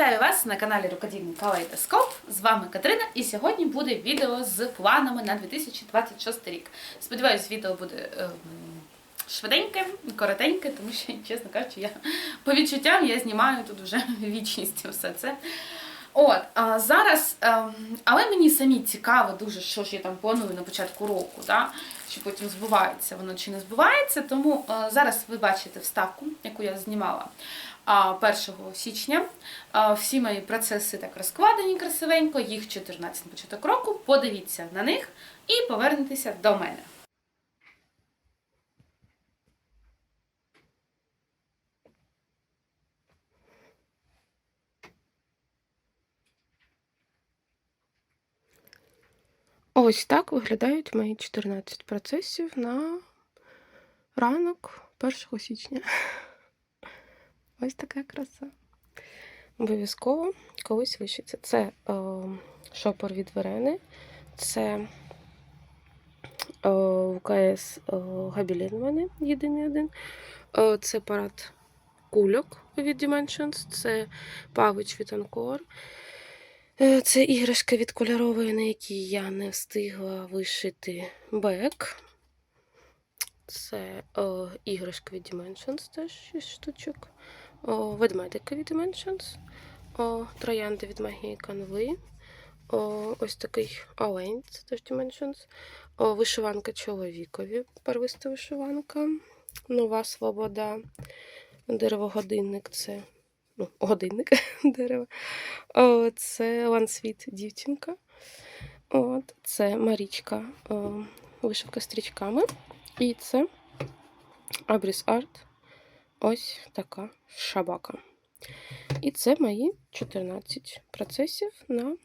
Вітаю вас на каналі Рукодільний Калейдоскоп. З вами Катерина, і сьогодні буде відео з планами на 2026 рік. Сподіваюсь, відео буде ем, швиденьке, коротеньке, тому що, чесно кажучи, я по відчуттям я знімаю тут вже вічністю все це. От, а зараз, ем, але мені самі цікаво дуже, що ж я там планую на початку року, да? чи потім збувається воно чи не збувається. Тому е, зараз ви бачите вставку, яку я знімала а, 1 січня. Всі мої процеси так розкладені красивенько, їх 14 на початок року. Подивіться на них і повернетеся до мене. Ось так виглядають мої 14 процесів на ранок 1 січня. Ось така краса. Обов'язково колись вишиться. Це е, шопор від Верени, це е, УКС е, Габілін у мене єдиний один. Е, це парад кульок від Dimensions, це павич від. Е, Це іграшка від кольорової, на якій я не встигла вишити бек. Це о, іграшка від Dimensions, теж 6 штучок. О, ведмедика від Dimensions. О, троянди від магії канви. О, ось такий олень, це теж Dimensions. О, вишиванка чоловікові, первиста вишиванка. Нова свобода. Деревогодинник це ну, годинник дерева. О, це лансвіт дівчинка. От, це Марічка, о, вишивка стрічками. І це Абріс Арт. Ось така шабака. І це мої 14 процесів на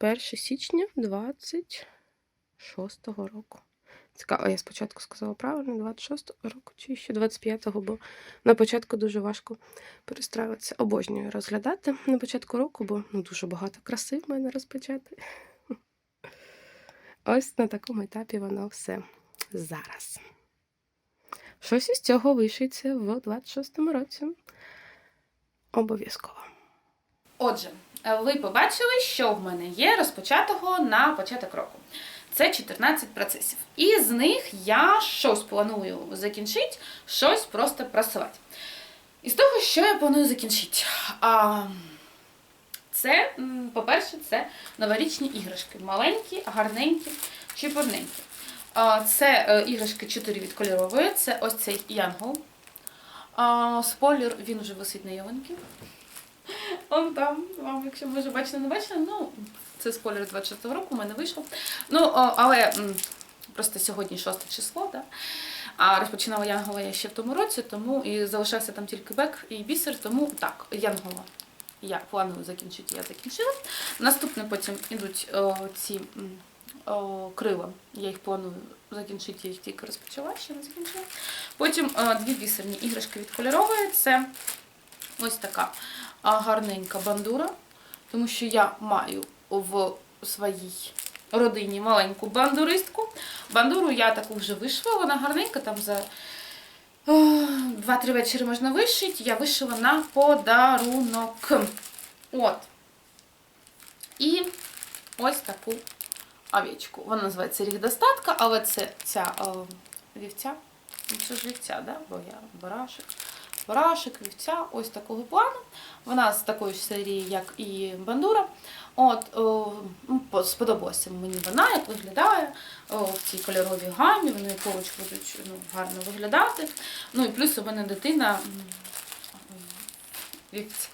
1 січня 26 року. Цікаво, я спочатку сказала правильно, 26-го року чи ще 25-го, бо на початку дуже важко перестраюватися. Обожнюю розглядати на початку року, бо ну, дуже багато краси в мене розпочати. Ось на такому етапі воно все зараз. Щось із цього вишиться в 26-му році. Обов'язково. Отже, ви побачили, що в мене є розпочатого на початок року. Це 14 процесів. І з них я щось планую закінчити, щось просто просувати. І з того, що я планую закінчити. А, це, по-перше, це новорічні іграшки. Маленькі, гарненькі, чіпурненькі. Це е, іграшки 4 від кольорової. Це ось цей янгол. Спойлер, він вже висить на ялинці. Он там, вам, якщо ви вже не бачили, ну, це спойлер 26 року, у мене вийшло. Ну, але просто сьогодні 6 число, да? а розпочинала Янгола я ще в тому році, тому і залишався там тільки бек і бісер, тому так, Янгола я планую закінчити, я закінчила. Наступне потім ідуть о, ці крила, я їх планую закінчити, я їх тільки розпочала, ще не закінчила. Потім о, дві бісерні іграшки від кольорової, це ось така гарненька бандура, тому що я маю в своїй родині маленьку бандуристку. Бандуру я таку вже вишила, вона гарненька, там за 2-3 вечори можна вишити. Я вишила на подарунок. От. І ось таку овечку. Вона називається рік достатка, але це ця о, вівця. Ну, Це ж вівця, да? бо я барашек. Барашек, вівця, ось такого плану. Вона з такої ж серії, як і бандура. От, о, ну, сподобалася мені вона, як виглядає о, в цій кольоровій гамі, вони поруч будуть ну, гарно виглядати. Ну і плюс у мене дитина вівця.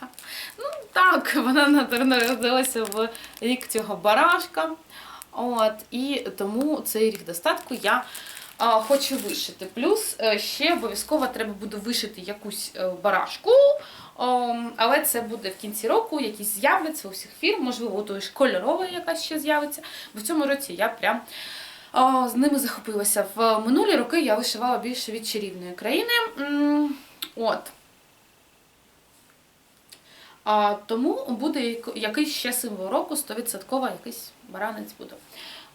Ну так, вона народилася в рік цього барашка. От, і тому цей рік достатку я а, хочу вишити. Плюс е, ще обов'язково треба буде вишити якусь е, барашку, але це буде в кінці року, якісь з'являться у всіх фірм, можливо, у тої ж кольорової якась ще з'явиться. Бо в цьому році я прям а, з ними захопилася. В минулі роки я вишивала більше від чарівної країни. От. А, тому буде якийсь ще символ року, 100% якийсь баранець буде.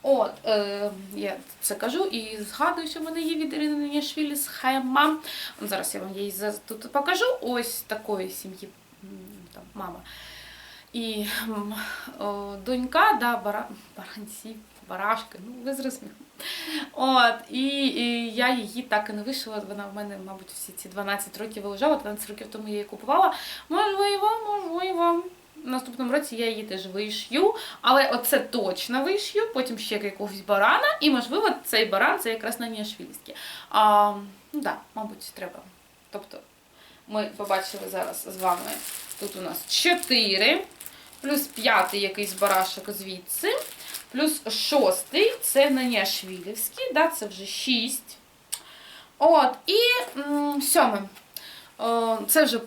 От, е, я це кажу і згадую, що в мене є від Ірини Нінішвілі схема. Зараз я вам її тут покажу. Ось такої сім'ї там, мама. і о, донька, да, бара, баранці, барашки, ну ви зрозуміли. От, і, і я її так і не вишила. Вона в мене, мабуть, всі ці 12 років лежала, 12 років тому я її купувала. Можливо, можливо. В наступному році я її теж вишью, але оце точно вишью, потім ще якогось барана, і можливо цей баран це якраз на Ніашвільський. А, ну да, мабуть, треба. Тобто ми побачили зараз з вами тут у нас 4, плюс п'ятий якийсь барашок звідси, плюс шостий це на Ніашвілівський, да, це вже 6. От, і сьоме. Це вже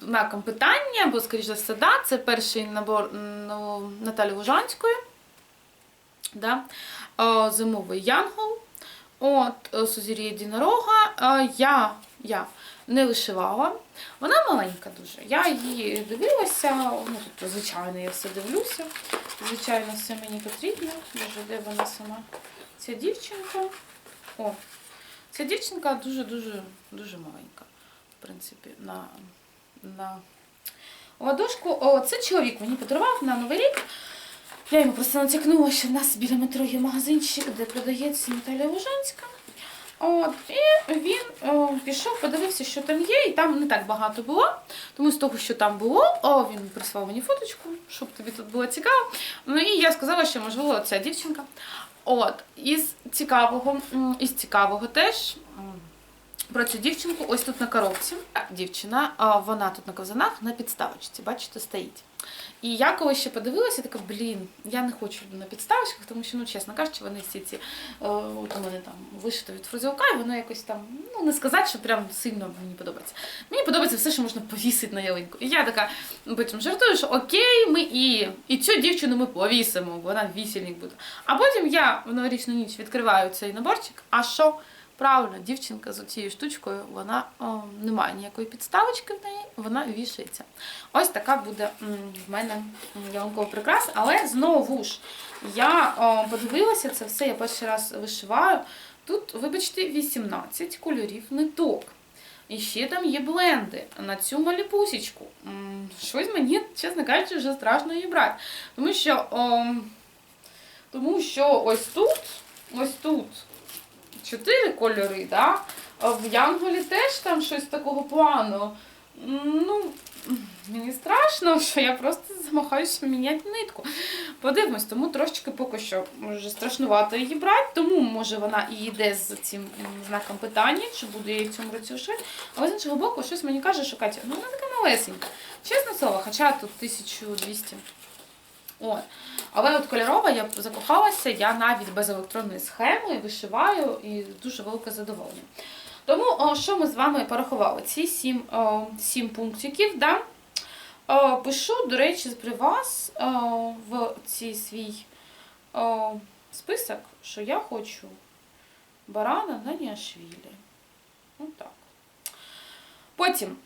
знаком питання, бо, скоріш за все, да, це перший набор ну, Наталі Лужанської. Да? Зимовий янгол. От, е, Сузір'я єдинорога. Е, Я, я не вишивала. Вона маленька дуже. Я її дивилася, ну, тобто, звичайно, я все дивлюся. Звичайно, все мені потрібно. Боже, де вона сама? Ця дівчинка. О, ця дівчинка дуже-дуже дуже маленька, в принципі, на, на ладошку. О, це чоловік мені подарував на Новий рік. Я йому просто натякнула, що в нас біля метро є магазинчик, де продається Наталя Лужанська. От, і він о, пішов, подивився, що там є, і там не так багато було. Тому з того, що там було, о, він прислав мені фоточку, щоб тобі тут було цікаво. Ну і я сказала, що можливо ця дівчинка. От, із цікавого, із цікавого теж. Про цю дівчинку ось тут на коробці. Дівчина, а, вона тут на ковзанах на підставочці, бачите, стоїть. І я коли ще подивилася, така, блін, я не хочу на підставочках, тому що, ну, чесно кажучи, вони всі ці, е, от у мене там вишито від фрузілка, і воно якось там, ну, не сказати, що прям сильно мені подобається. Мені подобається все, що можна повісити на ялинку. І я така потім жартую, що окей, ми і, і цю дівчину ми повісимо, бо вона вісільник буде. А потім я в новорічну ніч відкриваю цей наборчик, а що? Правильно, дівчинка з цією штучкою, вона о, немає ніякої підставочки в неї, вона вішається. Ось така буде в мене ялинкова прикраса, але знову ж я о, подивилася це все, я перший раз вишиваю. Тут, вибачте, 18 кольорів ниток. І ще там є бленди на цю маліпусічку. Щось мені, чесно кажучи, вже страшно її брати. Тому що, о, тому що ось тут, ось тут чотири кольори, да? а в Янголі теж там щось такого плану. Ну, мені страшно, що я просто замахаюся міняти нитку. Подивимось, тому трошечки поки що може страшнувато її брати, тому може вона і йде з цим знаком питання, чи буду я її в цьому році вшити. Але з іншого боку, щось мені каже, що Катя, ну вона така малесенька. Чесне слово, хоча тут 1200. От. Але от кольорова я закохалася, я навіть без електронної схеми вишиваю і дуже велике задоволення. Тому о, що ми з вами порахували? Ці сім, о, сім пунктиків. Да? О, пишу, до речі, при вас о, в цей свій о, список, що я хочу барана на Ніашвілі. Отак. Потім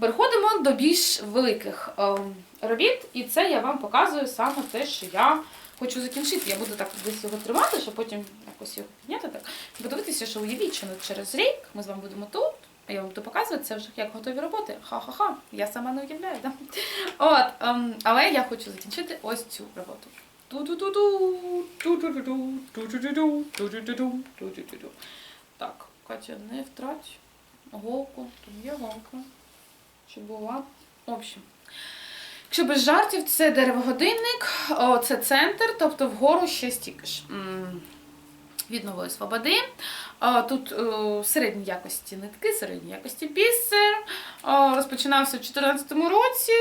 переходимо до більш великих ем, робіт, і це я вам показую саме те, що я хочу закінчити. Я буду так десь його тримати, щоб потім якось його підняти так. Подивитися, що уявіть, що через рік ми з вами будемо тут. А я вам буду показувати, це вже як готові роботи. Ха-ха-ха, я сама не уявляю, да? От, ем, але я хочу закінчити ось цю роботу. Ту-ту-ту-ту, ту-ту-ту-ту, ту-ту-ту-ту, ту-ту-ту-ту. Так, Катя, не втрать голку, тут є голка. Чи була? В общем. Якщо без жартів, це деревогодинник, це центр, тобто вгору ще стікиш. М, Від нової свободи. Тут о, середньої якості нитки, середньої якості бісер. Розпочинався в 2014 році,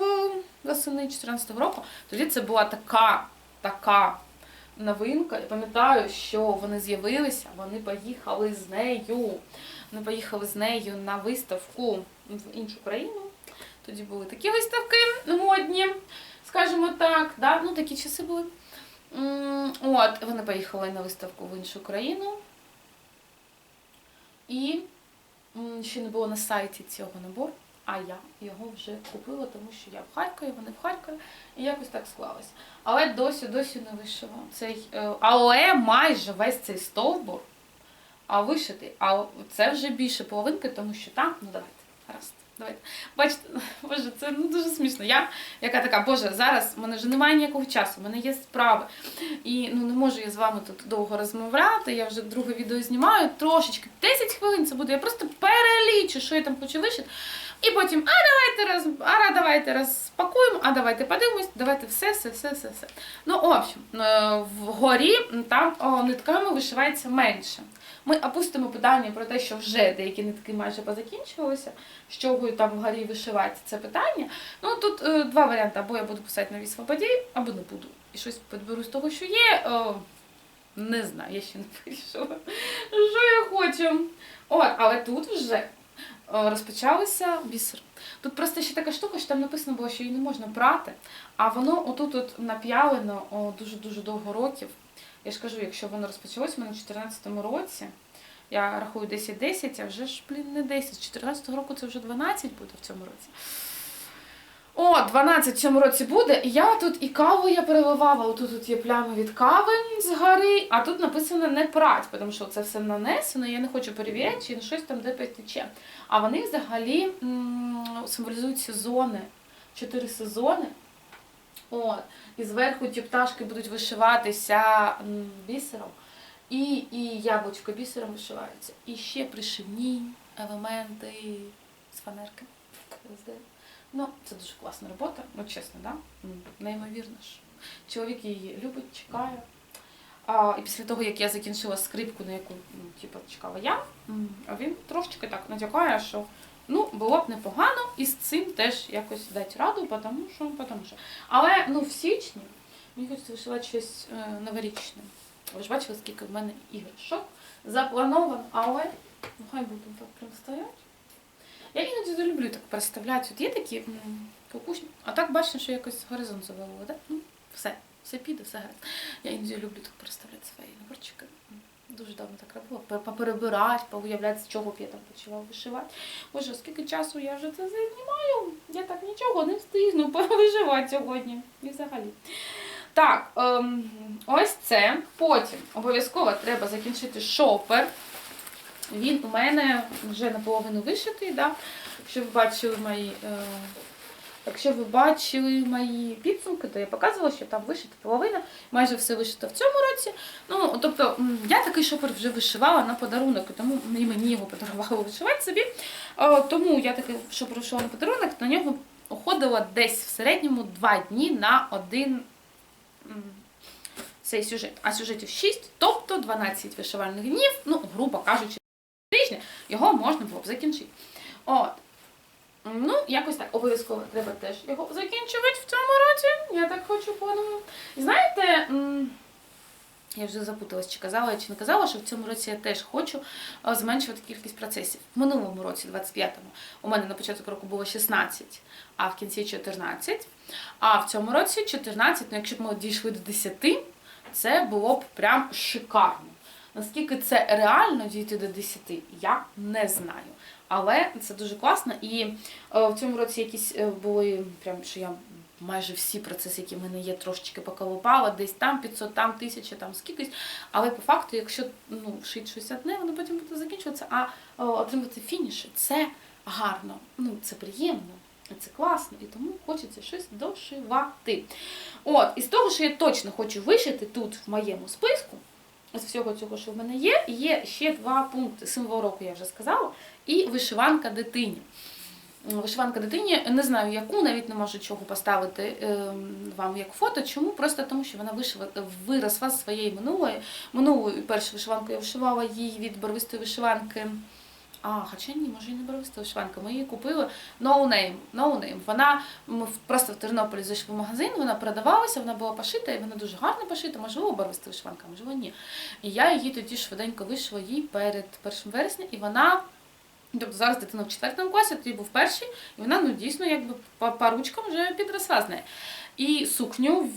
в восени 2014 року. Тоді це була така, така новинка. Я пам'ятаю, що вони з'явилися, вони поїхали з нею. Вони поїхали з нею на виставку в іншу країну. Тоді були такі виставки модні, скажімо так. Да? Ну, такі часи були. От, вони поїхали на виставку в іншу країну. І ще не було на сайті цього набору, а я його вже купила, тому що я в Харкові, вони в Харкові, і якось так склалось. Але досі досі не вишила. Цей, е, але майже весь цей стовбур а вишитий. А це вже більше половинки, тому що там, ну давайте, гаразд. Давайте. Бачите, боже, це ну, дуже смішно. Я, яка така, боже, зараз в мене вже немає ніякого часу, в мене є справи. І ну, не можу я з вами тут довго розмовляти. Я вже друге відео знімаю, трошечки, 10 хвилин це буде. Я просто перелічу, що я там хочу лишити. І потім, а давайте роз... а давайте розпакуємо, а давайте подивимось, давайте все, все, все, все, все. Ну, в общем, е, вгорі там нитками вишивається менше. Ми опустимо питання про те, що вже деякі нитки майже позакінчувалися, з чого там вгорі вишивати це питання. Ну тут е, два варіанти: або я буду писати нові свободі, або не буду. І щось підберу з того, що є. Е, не знаю, я ще не вирішила, що я хочу. От, але тут вже о, розпочалися бісер. Тут просто ще така штука, що там написано було, що її не можна брати, а воно отут от нап'ялено дуже-дуже довго років. Я ж кажу, якщо воно розпочалось у мене в 2014 році, я рахую 10-10, а вже ж, блін, не 10. З 14 року це вже 12 буде в цьому році. О, 12 в цьому році буде. І я тут і каву я переливала. Отут тут є плями від кави з гори, а тут написано не прать, тому що це все нанесено, я не хочу перевіряти, чи щось там де тече. А вони взагалі символізують сезони, чотири сезони. От. І зверху ті пташки будуть вишиватися бісером. І, і яблучко бісером вишиваються. І ще пришивні елементи з фанерки. Ну, це дуже класна робота, ну чесно, да? Неймовірно ж. Чоловік її любить, чекає. А, і після того, як я закінчила скрипку, на яку ну, типу, чекала я, а він трошечки так натякає, що ну, було б непогано і з цим теж якось дати раду, тому що, тому що. Але ну, в січні мені хочеться вишивати щось е, новорічне. Ви ж бачили, скільки в мене іграшок заплановано, але ну, хай будемо так прям стоять. Я іноді люблю так переставляти. От є такі кукушні, а так бачно, що якось горизонт завело, да? Ну, все, все піде, все гаразд. Я іноді люблю так переставляти свої наборчики. Дуже давно так робила. Поперебирати, поуявляти, з чого б я там почала вишивати. Боже, скільки часу я вже це займаю, я так нічого не встигну повиживати сьогодні. І взагалі. Так, ем, ось це. Потім обов'язково треба закінчити шопер. Він у мене вже наполовину вишитий, да? якщо ви бачили мої. Е... Якщо ви бачили мої підсумки, то я показувала, що там вишита половина, майже все вишито в цьому році. Ну, тобто, я такий шопер вже вишивала на подарунок, тому і мені його подарували вишивати собі. Е, Тому я такий шопер вишивала на подарунок, на нього уходило десь в середньому 2 дні на один цей сюжет. А сюжетів 6, тобто 12 вишивальних днів, ну, грубо кажучи, тижня, його можна було б закінчити. От. Ну, якось так, обов'язково треба теж його закінчувати в цьому році. Я так хочу планую. І знаєте, я вже запуталась, чи казала я, чи не казала, що в цьому році я теж хочу е, зменшувати кількість процесів. В минулому році, 25-му, у мене на початку року було 16, а в кінці 14. А в цьому році 14, ну якщо б ми дійшли до 10, це було б прям шикарно. Наскільки це реально дійти до 10, я не знаю. Але це дуже класно. І е, в цьому році якісь е, були прям, що я майже всі процеси, які в мене є, трошечки поколупала, десь там 500, там 1000, там скількись. Але по факту, якщо ну, шить щось одне, воно потім буде закінчуватися, а о, отримати фініші це гарно, ну це приємно. Це класно, і тому хочеться щось дошивати. От, і з того, що я точно хочу вишити тут в моєму списку, з всього цього, що в мене є, є ще два пункти. Символ року я вже сказала, і вишиванка дитині. Вишиванка дитині, не знаю яку, навіть не можу чого поставити ем, вам як фото. Чому? Просто тому, що вона вишива, виросла з своєї минулої. Минулою першу вишиванку я вишивала її від барвистої вишиванки. А, хоча ні, може і не барвиста вишиванка. Ми її купили no. No. Вона ми просто в Тернополі зайшли в магазин, вона продавалася, вона була пошита, і вона дуже гарно пошита, можливо, барвиста вишиванка, можливо, ні. І я її тоді швиденько вишила їй перед 1 вересня, і вона. Тобто зараз дитина в четвертому класі, тоді був перший, і вона ну дійсно якби по, по ручкам вже підросла з нею. І сукню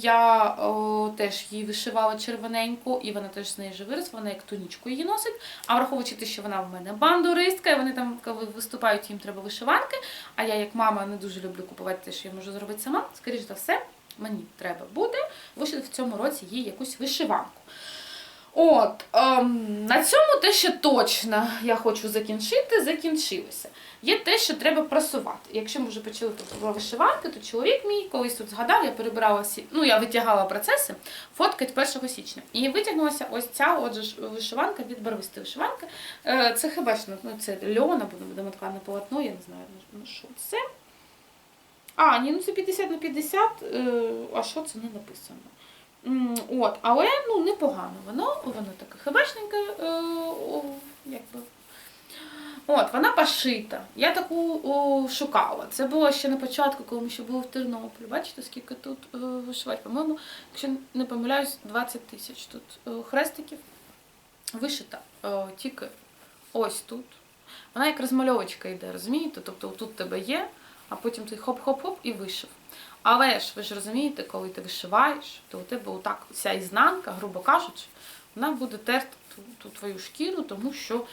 я о, теж її вишивала червоненьку, і вона теж з неї вже виросла, вона як тунічку її носить. А враховуючи те, що вона в мене бандуристка, і вони там, коли виступають, їм треба вишиванки. А я, як мама, не дуже люблю купувати те, що я можу зробити сама. Скоріш за все, мені треба буде вишити в цьому році їй якусь вишиванку. От, ем, на цьому те, що точно я хочу закінчити, закінчилося. Є те, що треба просувати. Якщо ми вже почали тут про вишиванки, то чоловік мій колись тут згадав, я перебирала ну я витягала процеси, фоткать 1 січня. І витягнулася ось ця отже вишиванка від барвистої вишиванки. Е, Це хіба що ну, це льона, буде домоткане полотно, я не знаю, ну що це. А, ні, ну це 50 на 50, е, а що це не написано. От, але ну непогано воно, воно таке хибачненьке, е, якби. От, вона пошита. Я таку о, шукала. Це було ще на початку, коли ми ще були в Тернополі. Бачите, скільки тут е, вишивати? По-моєму, якщо не помиляюсь, 20 тисяч тут е, хрестиків. Вишита е, тільки ось тут. Вона як розмальовочка йде, розумієте? Тобто тут тебе є, а потім ти хоп-хоп-хоп і вишив. Але ж ви ж розумієте, коли ти вишиваєш, то у тебе отак ця ізнанка, грубо кажучи, вона буде терти ту, ту твою шкіру, тому що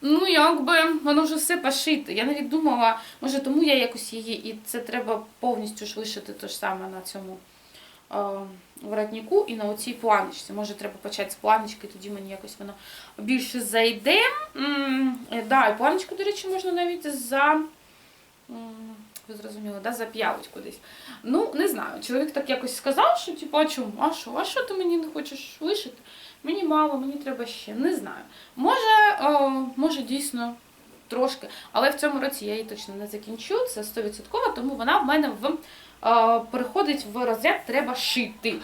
ну якби воно вже все пошите. Я навіть думала, може тому я якось її, і це треба повністю ж вишити те ж саме на цьому е, воротнику і на оцій планочці. Може треба почати з планочки, тоді мені якось воно більше зайде. Е, Да, і планочку, до речі, можна навіть за. Ви зрозуміли, да, зап'явить кудись. Ну, не знаю. Чоловік так якось сказав, що типу, а чому? А що? А що ти мені не хочеш вишити? Мені мало, мені треба ще. Не знаю. Може, о, може дійсно трошки. Але в цьому році я її точно не закінчу. Це 100%, тому вона в мене в, е, переходить в розряд треба шити.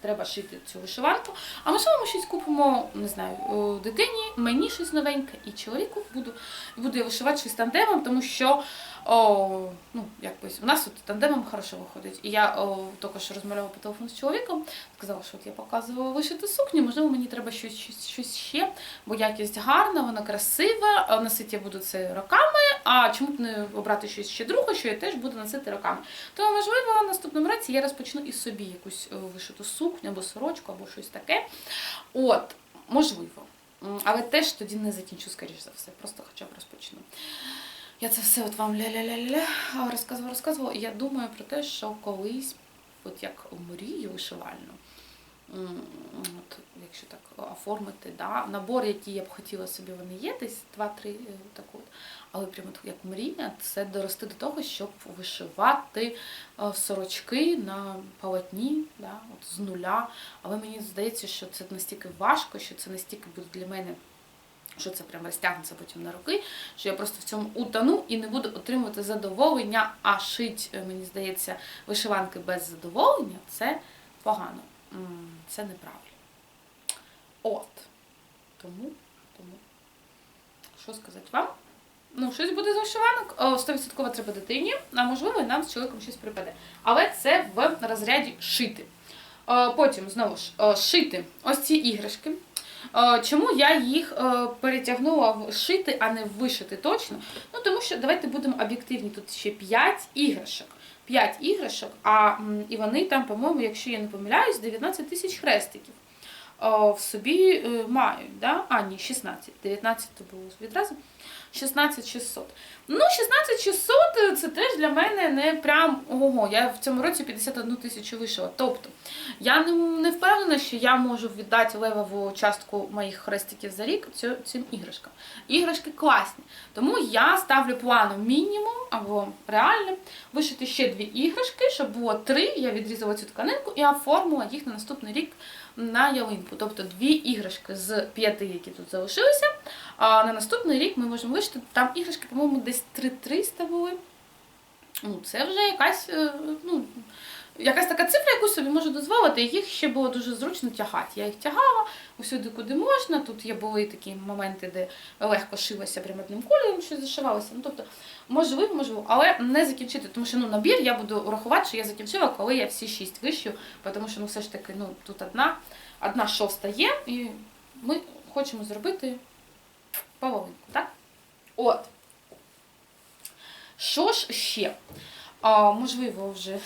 Треба шити цю вишиванку. А можливо, ми щось купимо, не знаю, дитині, мені щось новеньке, і чоловіку буду, буду вишивати щось тандемом, тому що о, ну, якось, у нас тут тандемом хорошо виходить. І я о, тільки що розмовляла по телефону з чоловіком, сказала, що от я показувала вишити сукню, можливо, мені треба щось, щось, ще, бо якість гарна, вона красива, носити я буду це роками, а чому б не обрати щось ще друге, що я теж буду носити роками. Тому, можливо, в наступному році я розпочну і собі якусь вишиту сукню або сорочку, або щось таке. От, можливо. Але теж тоді не закінчу, скоріш за все, просто хоча б розпочну. Я це все от вам ля-ля-ля-ля розказувала, розказувала. І я думаю про те, що колись, от як мрію вишивальну, от, якщо так оформити, да, набор, який я б хотіла собі, вони є, десь два-три е, так от. Але прямо як мрія, це дорости до того, щоб вишивати е, сорочки на полотні, да, от з нуля. Але мені здається, що це настільки важко, що це настільки буде для мене що це прямо розтягнеться потім на роки, що я просто в цьому утону і не буду отримувати задоволення, а шить, е, мені здається, вишиванки без задоволення це погано. Це неправильно. От. Тому, тому, що сказати вам? Ну, щось буде з вишиванок, 100% треба дитині, а можливо, і нам з чоловіком щось припаде. Але це в розряді шити. Потім, знову ж, шити ось ці іграшки. Е, Чому я їх е, перетягнула в шити, а не вишити точно? Ну тому що давайте будемо об'єктивні. Тут ще 5 іграшок. 5 іграшок, а і вони там, по-моєму, якщо я не помиляюсь, 19 тисяч хрестиків в собі е, мають. Да? А, ні, 16. 19 то було відразу. 16 600. Ну, 16 600 е, це теж для мене не прям ого. Я в цьому році 51 тисячу вишила. Тобто, я не, не впевнена, що я можу віддати левову частку моїх хрестиків за рік цим іграшкам. Іграшки класні. Тому я ставлю планом мінімум або реальним вишити ще дві іграшки, щоб було три. Я відрізала цю тканинку і оформила їх на наступний рік на ялинку. Тобто дві іграшки з п'яти, які тут залишилися. А на наступний рік ми можемо вишити. Там іграшки, по-моєму, десь 3-300 були. Ну, це вже якась, е, ну, якась така цифра, яку собі можу дозволити. Їх ще було дуже зручно тягати. Я їх тягала усюди, куди можна. Тут є були такі моменти, де легко шилося прямо одним кольором, що зашивалося. Ну, тобто, можливо, можливо, але не закінчити, тому що ну, набір я буду рахувати, що я закінчила, коли я всі шість вишив, тому що ну, все ж таки ну, тут одна, одна шоста є, і ми хочемо зробити половинку, так? От. Що ж ще? А, можливо, вже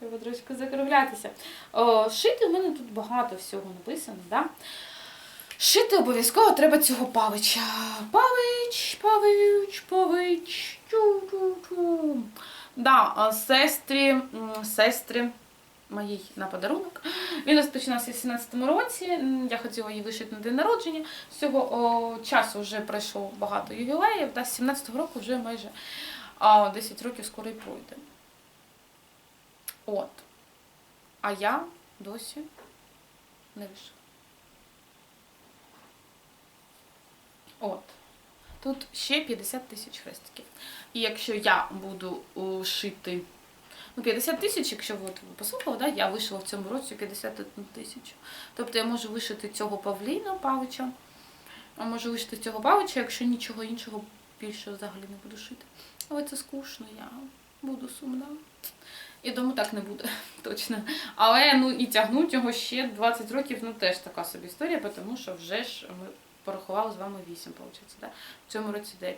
треба трошки закруглятися. А, шити в мене тут багато всього написано, да? Шити обов'язково треба цього павича. Павич, павич, павич. Чу-чу-чу. Да, а сестрі, сестри моїй на подарунок. Він розпочинався в 17-му році. Я хотіла її вишити на день народження. З цього о, часу вже пройшло багато ювілеїв. Да, з 17-го року вже майже а, 10 років скоро і пройде. От. А я досі не вишила. От. Тут ще 50 тисяч хрестиків. І якщо я буду шити. Ну, 50 тисяч, якщо от послухали, да, я вишила в цьому році 51 тисячу. Тобто я можу вишити цього павліна павича, а можу вишити цього павича, якщо нічого іншого більше взагалі не буду шити. Але це скучно, я буду сумна. Я думаю, так не буде, точно. Але ну і тягнуть його ще 20 років, ну теж така собі історія, тому що вже ж ми порахували з вами 8, виходить, да? в цьому році 9.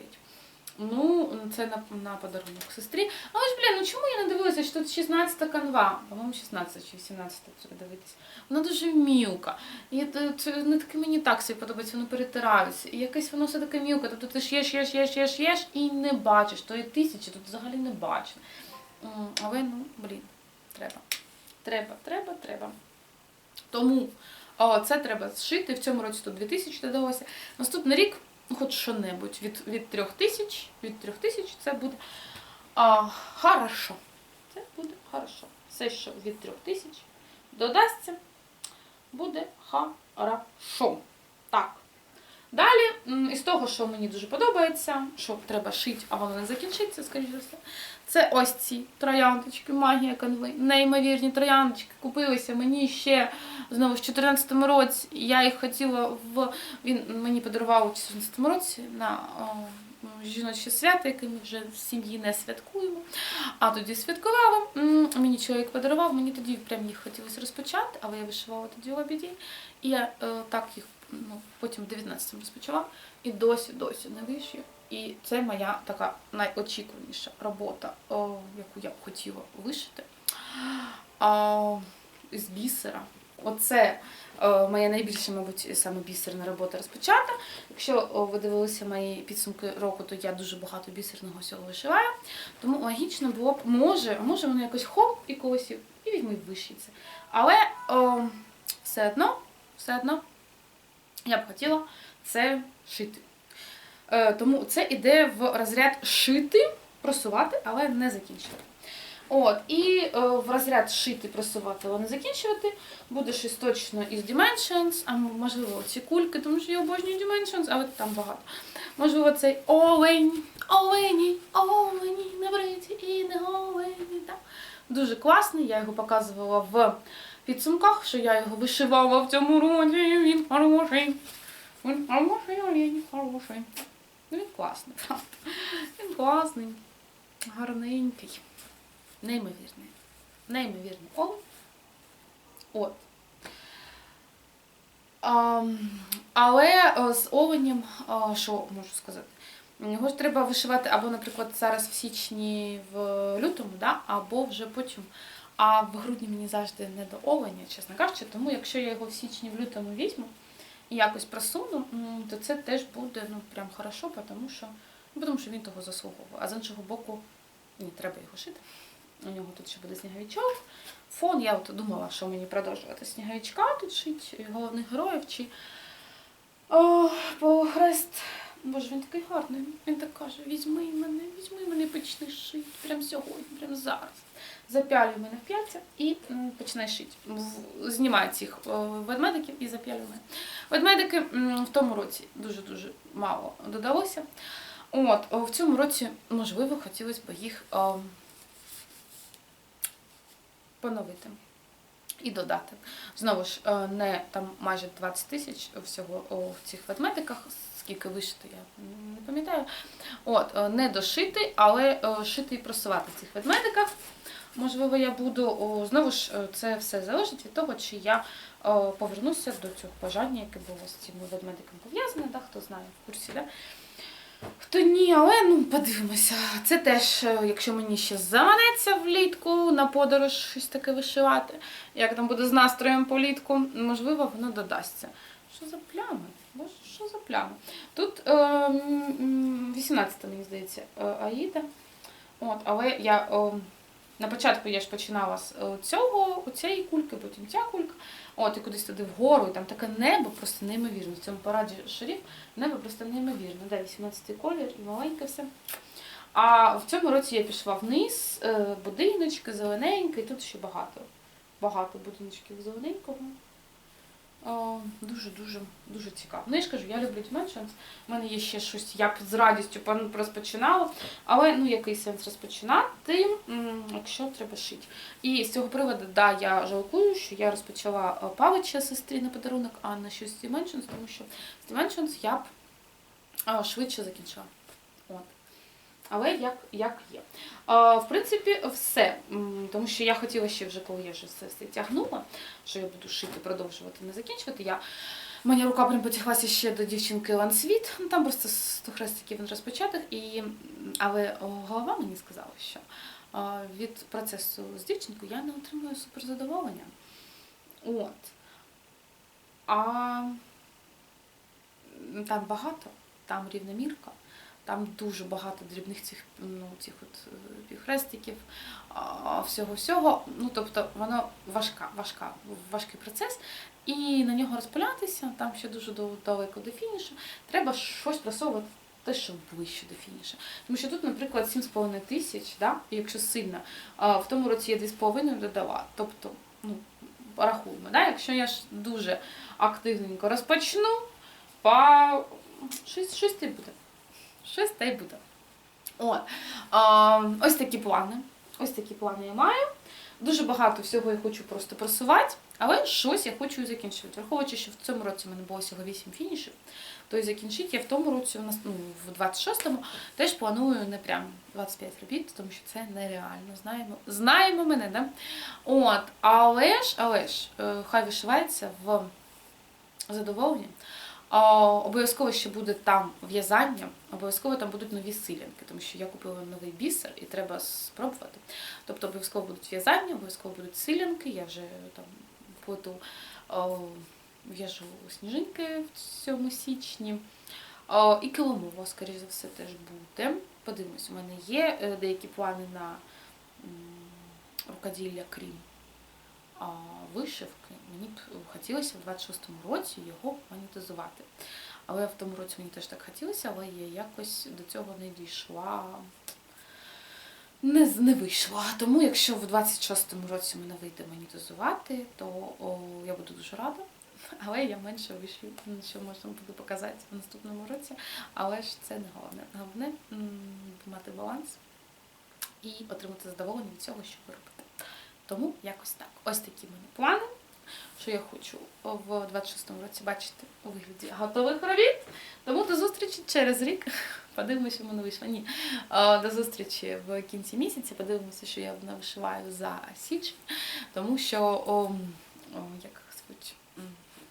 Ну, це на, на подарунок сестрі. Але ж, блін, ну чому я не дивилася, що тут 16 канва? По-моєму, 16 чи 18 треба дивитися. Вона дуже мілка. І це- не таке мені так собі подобається, воно перетирається. І якесь воно все таке мілке. Тобто ти ж єш, єш, єш, єш, єш і не бачиш. Тої тисячі тут взагалі не бачиш. Але, ну, блін, треба. Треба, треба, треба. Тому о, це треба зшити. В цьому році тут 2000 додалося. Наступний рік, ну, хоч що-небудь, від, від 3000, від 3000 це буде а, хорошо. Це буде хорошо. Все, що від 3000 додасться, буде хорошо. Так. Далі, із того, що мені дуже подобається, що треба шити, а воно не закінчиться, скоріш за все, це ось ці трояндочки, магія канви. Неймовірні трояндочки. Купилися мені ще знову в 14-му році. Я їх хотіла в. Він мені подарував у 14-му році на о, жіноче свято, яке ми вже в сім'ї не святкуємо. А тоді святкували. Мені чоловік подарував, мені тоді прям їх хотілося розпочати, але я вишивала тоді в обіді. І я е, так їх ну, потім в 19-му розпочала і досі, досі не вишию. І це моя така найочікуваніша робота, о, яку я б хотіла вишити. А, з бісера. Оце е, моя найбільша, мабуть, саме бісерна робота розпочата. Якщо о, ви дивилися мої підсумки року, то я дуже багато бісерного всього вишиваю. Тому логічно було б, може, може воно якось хоп і когось і і візьму і вишиться. Але о, все одно, все одно я б хотіла це шити. Е, тому це йде в розряд шити, просувати, але не закінчувати. От, і е, в розряд шити, просувати, але не закінчувати буде щось точно із Dimensions, а можливо ці кульки, тому що я обожнюю Dimensions, але там багато. Можливо, цей олень, олені, олені, не бриті і не олені. Так. Дуже класний, я його показувала в підсумках, що я його вишивала в цьому році, він хороший. Він хороший, олень, хороший. Ну, він класний, правда. Він класний, гарненький. Неймовірний. Неймовірний олень. От. А, але е, з оленем, а, що можу сказати? Його ж треба вишивати або, наприклад, зараз в січні, в лютому, да? або вже потім. А в грудні мені завжди не до оленя, чесно кажучи. Тому якщо я його в січні, в лютому візьму якось просуну, то це теж буде ну, прям хорошо, тому що, ну, тому що він того заслуговує. А з іншого боку, ні, треба його шити. У нього тут ще буде сніговичок. Фон, я от думала, що мені продовжувати сніговичка тут шить, головних героїв чи О, по хрест. Боже, він такий гарний. Він так каже: візьми мене, візьми мене, почни шити. Прямо сьогодні, прямо зараз. Запялюй мене в п'яття і м, починай шити. Знімай цих ведмедиків і запялюй мене. Ведмедики в тому році дуже-дуже мало додалося. От, в цьому році, можливо, хотілося б їх поновити і додати. Знову ж, не там майже 20 тисяч всього в цих ведмедиках, скільки вишити, я не пам'ятаю. От, е, не дошити, але е, шити і просувати в цих ведмедиках. Можливо, я буду знову ж е, це все залежить від того, чи я повернуся до цього бажання, яке було з цими ведмедиками пов'язане, да, хто знає в курсі, да? Хто ні, але ну подивимося. Це теж, якщо мені ще заманеться влітку на подорож щось таке вишивати, як там буде з настроєм політку, можливо, воно додасться. Що за плями? Що за плями? Тут е, м, м, 18 мені здається, е, Аїда. От, але я е, На початку я ж починала з е, цього, цієї кульки, потім ця кулька. От, і кудись туди вгору, і там таке небо просто неймовірне. В цьому параді шарів небо просто неймовірне. Да, 18-й колір і маленьке все. А в цьому році я пішла вниз, е, будиночки, зелененькі, і тут ще багато. Багато будиночків зелененького. О, Дуже, цікаво. Ну, я ж кажу, я люблю Dimensions. У мене є ще щось, я б з радістю розпочинала, але ну який сенс розпочинати, якщо треба шити. І з цього приводу, да, я жалкую, що я розпочала е, павича сестрі на подарунок, а не щось з Dimensions, тому що з Dimensions я б е, швидше закінчила. От. Але як, як є. А, в принципі, все. Тому що я хотіла ще вже, коли я вже все це тягнула, що я буду шити, продовжувати, не закінчувати. Я... Моя рука прям потяглася ще до дівчинки Лансвіт. Ну, там просто 100 хрестиків він розпочатих. І... Але голова мені сказала, що від процесу з дівчинкою я не отримую суперзадоволення. От. А там багато, там рівномірка. Там дуже багато дрібних цих ну, цих от е, півхрестиків, всього-всього. Ну, тобто воно важка, важка, важкий процес, і на нього розпилятися, там ще дуже далеко до фінішу. Треба щось просовувати те, що ближче до фінішу. Тому що тут, наприклад, 7,5 тисяч, да? якщо сильно, в тому році я 2,5 додала. Тобто, ну, рахуємо, да? якщо я ж дуже активненько розпочну, по щось, щось й буде. Щось та й буде. От. А, ось такі плани. Ось такі плани я маю. Дуже багато всього я хочу просто просувати, але щось я хочу і закінчувати. Враховуючи, що в цьому році в мене було всього 8 фінішів, то і закінчити я в тому році, ну, в 26-му, теж планую не прям 25 робіт, тому що це нереально. Знаємо, знаємо мене, да? От, але ж, але ж, е, хай вишивається в задоволенні. Обов'язково ще буде там в'язання, обов'язково там будуть нові силянки, тому що я купила новий бісер і треба спробувати. Тобто обов'язково будуть в'язання, обов'язково будуть силянки, я вже там о, в'яжу сніжинки в цьому січні. О, і килимова, скоріш за все, теж буде. Подивимось, у мене є е, деякі плани на рукоділля крім вишивки, мені б хотілося в 26-му році його монетизувати. Але в тому році мені теж так хотілося, але я якось до цього не дійшла. Не, не вийшла. Тому якщо в 26-му році мене вийде монетизувати, то о, я буду дуже рада. Але я менше вишлю, що можна буде показати в наступному році. Але ж це не головне. Головне мати баланс і отримати задоволення від цього, що ви робите. Тому якось так. Ось такі в мене плани, що я хочу в 26-му році бачити у вигляді готових робіт. Тому до зустрічі через рік. Подивимося, що в мене вийшло. Ні. Е, До зустрічі в кінці місяця. Подивимося, що я вишиваю за січень. Тому що, о, о, як звуть.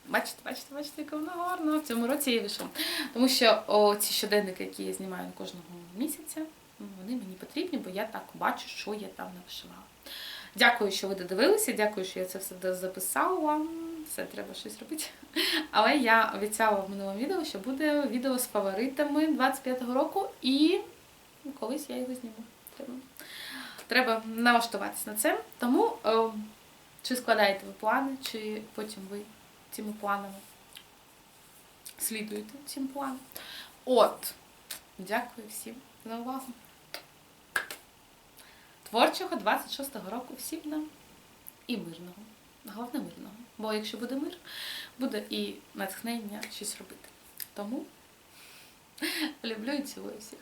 Бачите, бачите, бачите, яка вона гарна. В цьому році я вийшла. Тому що о, ці щоденники, які я знімаю кожного місяця, вони мені потрібні, бо я так бачу, що я там навишивала. Дякую, що ви додивилися. Дякую, що я це все записала. Все, треба щось робити. Але я обіцяла в минулому відео, що буде відео з фаворитами 25-го року, і колись я його зніму. Треба, треба налаштуватися на це. Тому е, чи складаєте ви плани, чи потім ви цими планами слідуєте цим планам. От. Дякую всім за увагу. Творчого 26-го року всім нам і мирного. Головне мирного. Бо якщо буде мир, буде і натхнення щось робити. Тому люблю і цілую всіх.